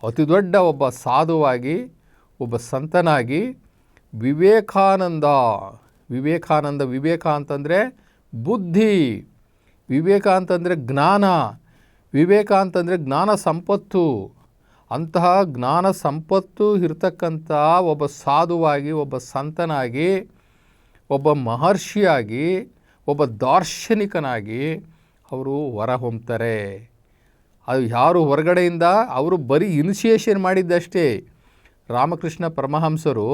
ಅತಿ ದೊಡ್ಡ ಒಬ್ಬ ಸಾಧುವಾಗಿ, ಒಬ್ಬ ಸಂತನಾಗಿ ವಿವೇಕಾನಂದ ವಿವೇಕಾನಂದ ವಿವೇಕ ಅಂತಂದರೆ ಬುದ್ಧಿ, ವಿವೇಕ ಅಂತಂದರೆ ಜ್ಞಾನ, ವಿವೇಕ ಅಂತಂದರೆ ಜ್ಞಾನ ಸಂಪತ್ತು ಅಂತಹ ಜ್ಞಾನ ಸಂಪತ್ತು ಇರತಕ್ಕಂಥ ಒಬ್ಬ ಸಾಧುವಾಗಿ, ಒಬ್ಬ ಸಂತನಾಗಿ, ಒಬ್ಬ ಮಹರ್ಷಿಯಾಗಿ, ಒಬ್ಬ ದಾರ್ಶನಿಕನಾಗಿ ಅವರು ಹೊರ ಹೊಮ್ತಾರೆ ಅದು ಯಾರು ಹೊರಗಡೆಯಿಂದ, ಅವರು ಬರೀ ಇನಿಷಿಯೇಷನ್ ಮಾಡಿದ್ದಷ್ಟೇ. ರಾಮಕೃಷ್ಣ ಪರಮಹಂಸರು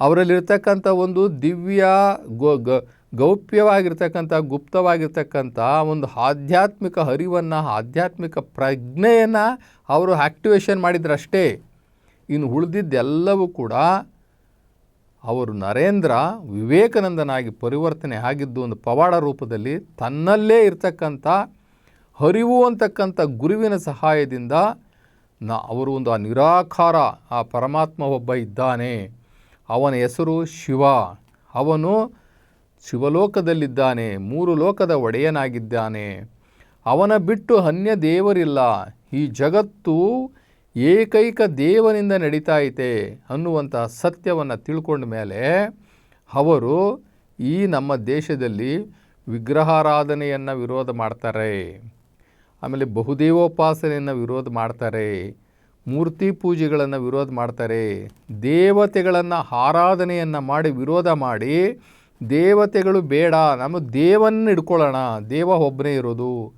ಅವರಲ್ಲಿರ್ತಕ್ಕಂಥ ಒಂದು ದಿವ್ಯ ಗೋ ಗ ಗೌಪ್ಯವಾಗಿರ್ತಕ್ಕಂಥ, ಗುಪ್ತವಾಗಿರ್ತಕ್ಕಂಥ ಒಂದು ಆಧ್ಯಾತ್ಮಿಕ ಹರಿವನ್ನು, ಆಧ್ಯಾತ್ಮಿಕ ಪ್ರಜ್ಞೆಯನ್ನು ಅವರು ಆ್ಯಕ್ಟಿವೇಶನ್ ಮಾಡಿದ್ರಷ್ಟೇ. ಇನ್ನು ಉಳಿದಿದ್ದೆಲ್ಲವೂ ಕೂಡ ಅವರು ನರೇಂದ್ರ ವಿವೇಕಾನಂದನಾಗಿ ಪರಿವರ್ತನೆ ಆಗಿದ್ದು ಒಂದು ಪವಾಡ ರೂಪದಲ್ಲಿ ತನ್ನಲ್ಲೇ ಇರ್ತಕ್ಕಂಥ, ಹರಿವು ಅಂತಕ್ಕಂಥ ಗುರುವಿನ ಸಹಾಯದಿಂದ ನ ಅವರು ಒಂದು ಆ ನಿರಾಕಾರ, ಆ ಪರಮಾತ್ಮ ಒಬ್ಬ ಇದ್ದಾನೆ. ಅವನ ಹೆಸರು ಶಿವ. ಅವನು ಶಿವಲೋಕದಲ್ಲಿದ್ದಾನೆ, ಮೂರು ಲೋಕದ ಒಡೆಯನಾಗಿದ್ದಾನೆ. ಅವನ ಬಿಟ್ಟು ಅನ್ಯ ದೇವರಿಲ್ಲ. ಈ ಜಗತ್ತು ಏಕೈಕ ದೇವನಿಂದ ನಡೀತಾ ಐತೆ ಅನ್ನುವಂಥ ಸತ್ಯವನ್ನು ತಿಳ್ಕೊಂಡ ಮೇಲೆ ಅವರು ಈ ನಮ್ಮ ದೇಶದಲ್ಲಿ ವಿಗ್ರಹಾರಾಧನೆಯನ್ನು ವಿರೋಧ ಮಾಡ್ತಾರೆ. ಆಮೇಲೆ ಬಹುದೇವೋಪಾಸನೆಯನ್ನು ವಿರೋಧ ಮಾಡ್ತಾರೆ. ಮೂರ್ತಿ ಪೂಜೆಗಳನ್ನು ವಿರೋಧ ಮಾಡ್ತಾರೆ. ದೇವತೆಗಳನ್ನು ಆರಾಧನೆಯನ್ನು ಮಾಡಿ, ವಿರೋಧ ಮಾಡಿ ದೇವತೆಗಳು ಬೇಡ, ನಮ್ಮ ದೇವನ್ನ ಇಟ್ಕೊಳ್ಳೋಣ ದೇವ ಒಬ್ಬನೇ ಇರೋದು.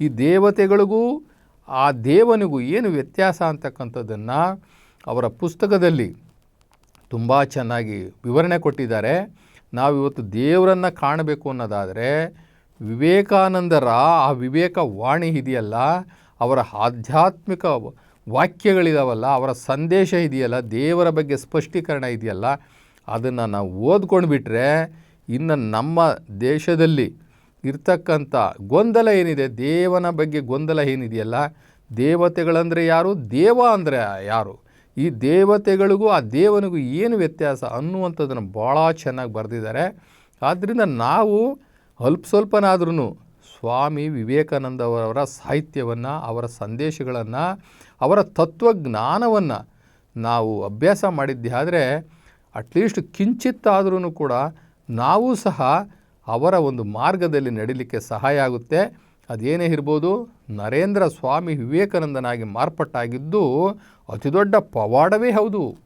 ಈ ದೇವತೆಗಳಿಗೂ, ಆ ದೇವನಿಗೂ ಏನು ವ್ಯತ್ಯಾಸ ಅಂತಕ್ಕಂಥದ್ದನ್ನು ಅವರ ಪುಸ್ತಕದಲ್ಲಿ ತುಂಬ ಚೆನ್ನಾಗಿ ವಿವರಣೆ ಕೊಟ್ಟಿದ್ದಾರೆ. ನಾವು ಇವತ್ತು ದೇವರನ್ನು ಕಾಣಬೇಕು ಅನ್ನೋದಾದರೆ, ವಿವೇಕಾನಂದರ ಆ ವಿವೇಕ ವಾಣಿ ಇದೆಯಲ್ಲ, ಅವರ ಆಧ್ಯಾತ್ಮಿಕ ವಾಕ್ಯಗಳಿದಾವಲ್ಲ, ಅವರ ಸಂದೇಶ ಇದೆಯಲ್ಲ, ದೇವರ ಬಗ್ಗೆ ಸ್ಪಷ್ಟೀಕರಣ ಇದೆಯಲ್ಲ, ಅದನ್ನು ನಾವು ಓದ್ಕೊಂಡು ಬಿಟ್ಟರೆ ಇನ್ನು ನಮ್ಮ ದೇಶದಲ್ಲಿ ಇರ್ತಕ್ಕಂಥ ಗೊಂದಲ ಏನಿದೆ? ದೇವನ ಬಗ್ಗೆ ಗೊಂದಲ ಏನಿದೆಯಲ್ಲ? ದೇವತೆಗಳಂದರೆ ಯಾರು? ದೇವ ಅಂದರೆ ಯಾರು? ಈ ದೇವತೆಗಳಿಗೂ, ಆ ದೇವನಿಗೂ ಏನು ವ್ಯತ್ಯಾಸ ಅನ್ನುವಂಥದ್ದನ್ನು ಭಾಳ ಚೆನ್ನಾಗಿ ಬರೆದಿದ್ದಾರೆ. ಆದ್ದರಿಂದ ನಾವು ಅಲ್ಪ ಸ್ವಲ್ಪನಾದ್ರೂ ಸ್ವಾಮಿ ವಿವೇಕಾನಂದವರವರ ಸಾಹಿತ್ಯವನ್ನು, ಅವರ ಸಂದೇಶಗಳನ್ನು, ಅವರ ತತ್ವಜ್ಞಾನವನ್ನು ನಾವು ಅಭ್ಯಾಸ ಮಾಡಿದ್ದೆ ಆದರೆ, ಅಟ್ಲೀಸ್ಟ್ ಕಿಂಚಿತ್ತಾದ್ರೂ ಕೂಡ ನಾವು ಸಹ ಅವರ ಒಂದು ಮಾರ್ಗದಲ್ಲಿ ನಡಿಲಿಕ್ಕೆ ಸಹಾಯ ಆಗುತ್ತೆ. ಅದೇನೇ ಇರ್ಬೋದು, ನರೇಂದ್ರ ಸ್ವಾಮಿ ವಿವೇಕಾನಂದನಾಗಿ ಮಾರ್ಪಟ್ಟಾಗಿದ್ದು ಅತಿ ದೊಡ್ಡ ಪವಾಡವೇ ಹೌದು.